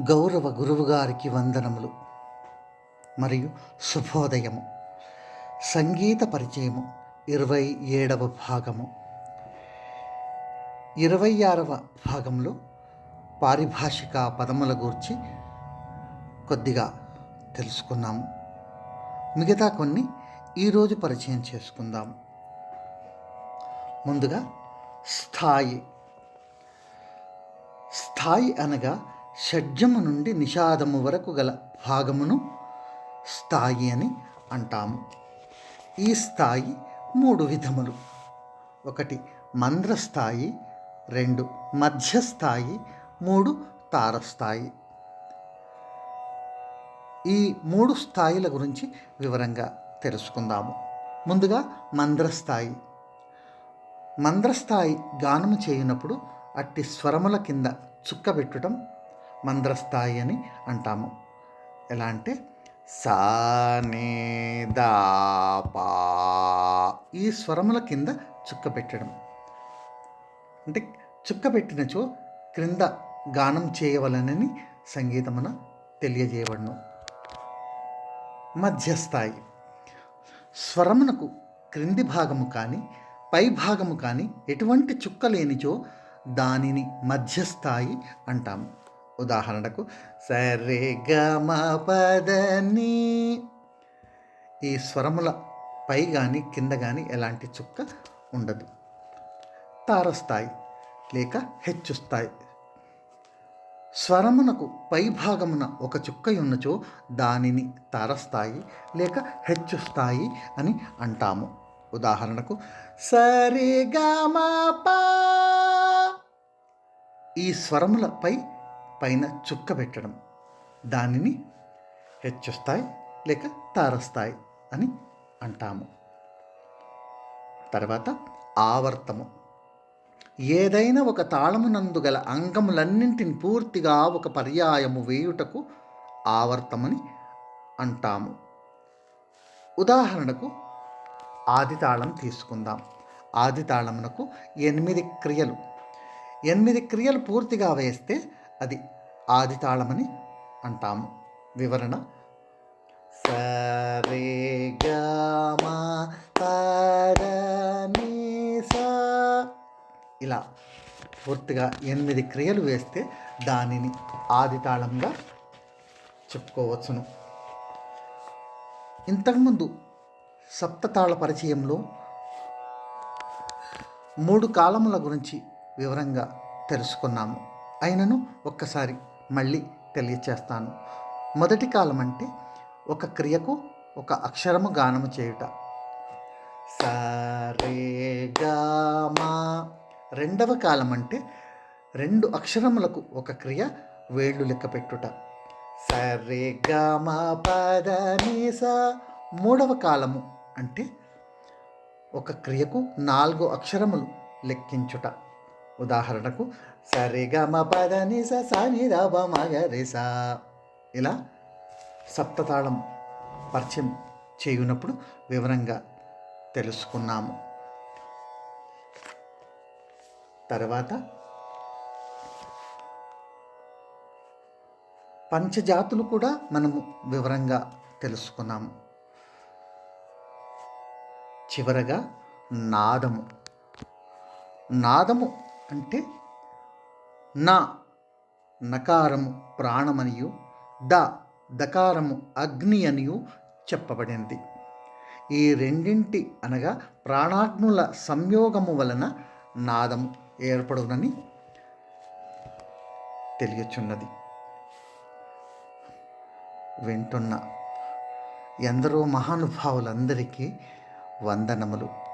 గౌరవ గురువుగారికి వందనములు. మరియు శుభోదయము. సంగీత పరిచయము ఇరవై ఏడవ భాగము. ఇరవై ఆరవ భాగంలో పారిభాషిక పదముల గూర్చి కొద్దిగా తెలుసుకున్నాము మిగతా కొన్ని ఈరోజు పరిచయం చేసుకుందాము ముందుగా స్థాయి. స్థాయి అనగా షడ్జము నుండి నిషాదము వరకు గల భాగమును స్థాయి అని అంటాము. ఈ స్థాయి మూడు విధములు. ఒకటి మంద్రస్థాయి రెండు మధ్యస్థాయి మూడు తారస్థాయి. ఈ మూడు స్థాయిల గురించి వివరంగా తెలుసుకుందాము. ముందుగా మంద్రస్థాయి. మంద్రస్థాయి గానము చేయనప్పుడు అట్టి స్వరముల కింద చుక్క పెట్టడం మంద్రస్థాయి అని అంటాము. ఎలా అంటే సా నే దా పా ఈ స్వరముల కింద చుక్క పెట్టడం. అంటే చుక్క పెట్టినచో క్రింద గానం చేయవలనని సంగీతమున తెలియజేయబడను. మధ్యస్థాయి. స్వరమునకు క్రింది భాగము కానీ పై భాగము కానీ ఎటువంటి చుక్క లేనిచో దానిని మధ్యస్థాయి అంటాము. ఉదాహరణకు సరే గమపదని ఈ స్వరముల పై కానీ కింద కానీ ఎలాంటి చుక్క ఉండదు. తారస్థాయి లేక హెచ్చు స్థాయి. స్వరమునకు పై భాగమున ఒక చుక్క ఉన్నచో దానిని తారస్థాయి లేక హెచ్చు స్థాయి అని అంటాము. ఉదాహరణకు సరిగమప ఈ స్వరములపై పైన చుక్క పెట్టడం. దానిని హెచ్చు స్థాయి లేక తారస్థాయి అని అంటాము. తర్వాత ఆవర్తము. ఏదైనా ఒక తాళమునందు గల అంగములన్నింటిని పూర్తిగా ఒక పర్యాయము వేయుటకు ఆవర్తమని అంటాము. ఉదాహరణకు ఆది తాళం తీసుకుందాం. ఆది తాళమునకు ఎనిమిది క్రియలు. ఎనిమిది క్రియలు పూర్తిగా వేస్తే అది ఆది తాళమని అంటాము. వివరణ. సరే గమ ఇలా పూర్తిగా ఎనిమిది క్రియలు వేస్తే దానిని ఆది తాళంగా చెప్పుకోవచ్చును. ఇంతకుముందు సప్తతాళ పరిచయంలో మూడు కాలముల గురించి వివరంగా తెలుసుకున్నాము. అయినను ఒక్కసారి మళ్ళీ తెలియచేస్తాను. మొదటి కాలం అంటే ఒక క్రియకు ఒక అక్షరము గానము చేయుట. సరేగామా రెండవ కాలం అంటే రెండు అక్షరములకు ఒక క్రియ వేళ్ళు లెక్క పెట్టుట. గమా పదనీస మూడవ కాలము అంటే ఒక క్రియకు నాలుగు అక్షరములు లెక్కించుట. ఉదాహరణకు సరిగమ పదనిస సనిదవ మగరిస ఇలా సప్తతాళం పరిచయం చేయునప్పుడు వివరంగా తెలుసుకున్నాము. తర్వాత పంచజాతులు కూడా మనము వివరంగా తెలుసుకున్నాము. చివరగా నాదము. నాదము అంటే నా నకారము ప్రాణమనియు ద దకారము అగ్ని అనియు చెప్పబడింది ఈ రెండింటి అనగా ప్రాణాగ్నుల సంయోగము వలన నాదము ఏర్పడునని తెలియచున్నది. వింటున్న ఎందరో మహానుభావులందరికీ వందనములు.